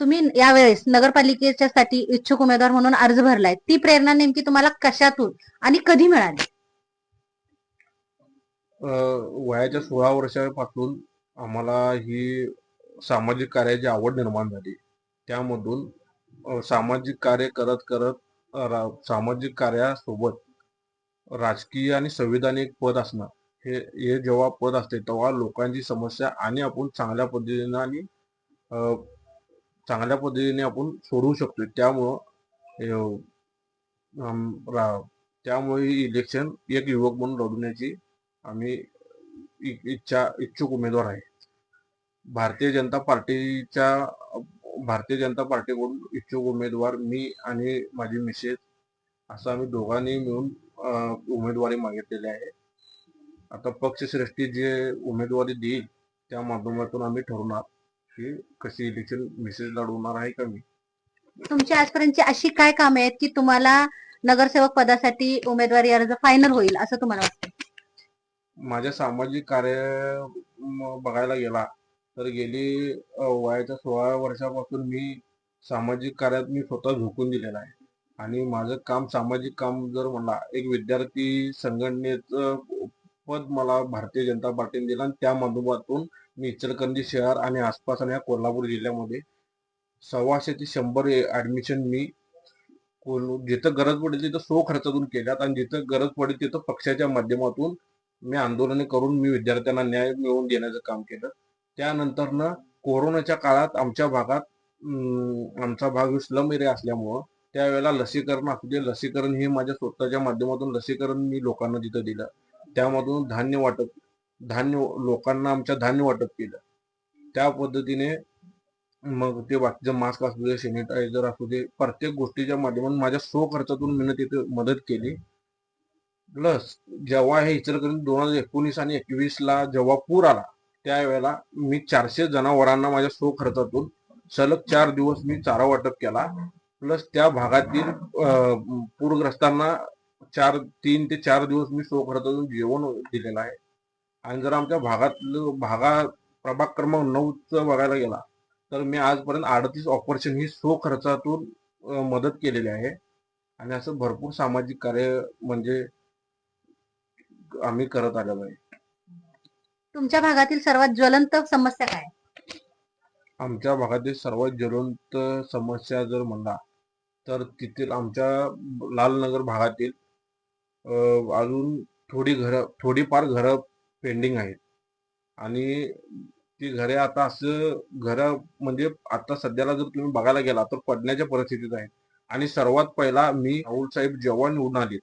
तुम्ही यावेळेस नगरपालिकेच्या साठी इच्छुक उमेदवार म्हणून अर्ज भरलाय. ती प्रेरणा नेमकी तुम्हाला कशातून आणि कधी मिळाली? वयाच्या सोळा वर्षापासून आम्हाला ही सामाजिक कार्याची आवड निर्माण झाली. त्यामधून अ, सामाजिक कार्य करत करत अ, रा- सामाजिक कार्यासोबत राजकीय आणि संविधानिक पद असणं हे हे जेव्हा पद असते तेव्हा लोकांची समस्या आणि आपण चांगल्या पद्धतीने आणि चांगल्या पद्धतीने आपण सोडवू शकतो त्यामुळं रा- त्यामुळे इलेक्शन एक युवक म्हणून लढवण्याची आम्ही इ- इच्छा इच्छुक उमेदवार आहे. भारतीय जनता पार्टीच्या भारतीय जनता पार्टीकडून इच्छुक उमेदवार मी आणि माझी मिसेस असं आम्ही दोघांनी मिळून उमेदवारी मागितलेली आहे. आता पक्षश्रेष्ठी जे उमेदवारी देईल त्या माध्यमातून आम्ही ठरवणार की कशी इलेक्शन मिसेस लढवणार आहे का मी. तुमची आजपर्यंतची अशी काय कामे आहेत की तुम्हाला नगरसेवक पदासाठी उमेदवारी अर्ज फायनल होईल असं तुम्हाला वाटतं? माझ्या सामाजिक कार्य म, बघायला गेला तर गेली अ, वयाच्या सोळा वर्षापासून मी सामाजिक कार्यात मी स्वतः झोकून दिलेला आहे. आणि माझं काम सामाजिक काम जर म्हणला एक विद्यार्थी संघटनेचं पद मला भारतीय जनता पार्टीने दिला आणि त्या माध्यमातून मी इचलकरंजी शहर आणि आसपास आणि या कोल्हापूर जिल्ह्यामध्ये सव्वाशे ते शंभर ऍडमिशन मी कोल- जिथं गरज पडेल तिथं सो खर्चातून केल्यात आणि जिथं गरज पडेल तिथं पक्षाच्या माध्यमातून मी आंदोलने करून मी विद्यार्थ्यांना न्याय मिळवून देण्याचं काम केलं. त्यानंतरनं कोरोनाच्या काळात आमच्या भागात आमचा भाग स्लम एरिया असल्यामुळं त्यावेळेला लसीकरण असू दे लसीकरण हे माझ्या स्वतःच्या माध्यमातून लसीकरण मी लोकांना तिथं दिलं. त्यामधून धान्य वाटप धान्य लोकांना आमच्या धान्य वाटप केलं. त्या पद्धतीने मग ते बाकीचं मास्क असू दे सॅनिटायझर असू दे प्रत्येक गोष्टीच्या माध्यमातून माझ्या स्व खर्चातून मी तिथे मदत केली. प्लस जेव्हा हे इचलकरंजी दोन हजार एकोणीस आणि एकवीस ला जेव्हा पूर आला त्यावेळेला मी चारशे जनावरांना माझ्या स्व खर्चातून सलग चार दिवस मी चारा वाटप केला. प्लस त्या भागातील पूरग्रस्तांना चार तीन ते चार दिवस मी स्व खर्चातून जेवण दिलेलं आहे. आणि जर आमच्या भागातलं भागा प्रभाग क्रमांक नऊचं बघायला गेला तर मी आजपर्यंत अडतीस ऑपरेशन ही स्व खर्चातून अं, मदत केलेली आहे. आणि असं भरपूर सामाजिक कार्य म्हणजे आम्ही करत आलेलो आहे. तुमच्या भागातील सर्वात ज्वलंत समस्या काय? आमच्या भागातील सर्वात ज्वलंत समस्या जर म्हणला तर तिथील आमच्या लालनगर भागातील अजून थोडी घरं थोडीफार घरं पेंडिंग आहेत. आणि ती घरे आता असं घरं म्हणजे आता सध्याला जर तुम्ही बघायला गेला तर पडण्याच्या परिस्थितीत आहेत. आणि सर्वात पहिला मी राहुल साहेब जेव्हा निवडून आले.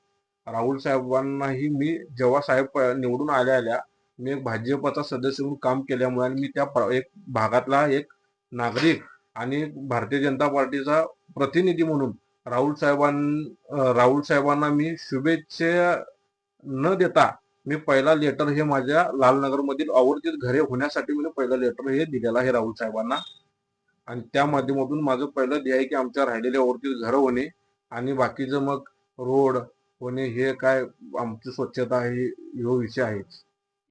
राहुल साहेबांनाही मी जेव्हा साहेब निवडून आल्या आल्या मी एक भाजपचा सदस्य म्हणून काम केल्यामुळे आणि मी त्या प- एक भागातला एक नागरिक आणि भारतीय जनता पार्टीचा प्रतिनिधी म्हणून राहुल साहेबां राहुल साहेबांना मी शुभेच्छा न देता मी पहिला लेटर हे माझ्या लालनगर मधील आवर्जित घरे होण्यासाठी मी पहिला लेटर हे दिलेलं आहे राहुल साहेबांना. आणि त्या माध्यमातून माझं पहिलं ध्येय आहे की आमच्या राहिलेले आवर्जित घरं होणे आणि बाकीचं मग रोड होणे हे काय आमची स्वच्छता आहे हो विषय आहे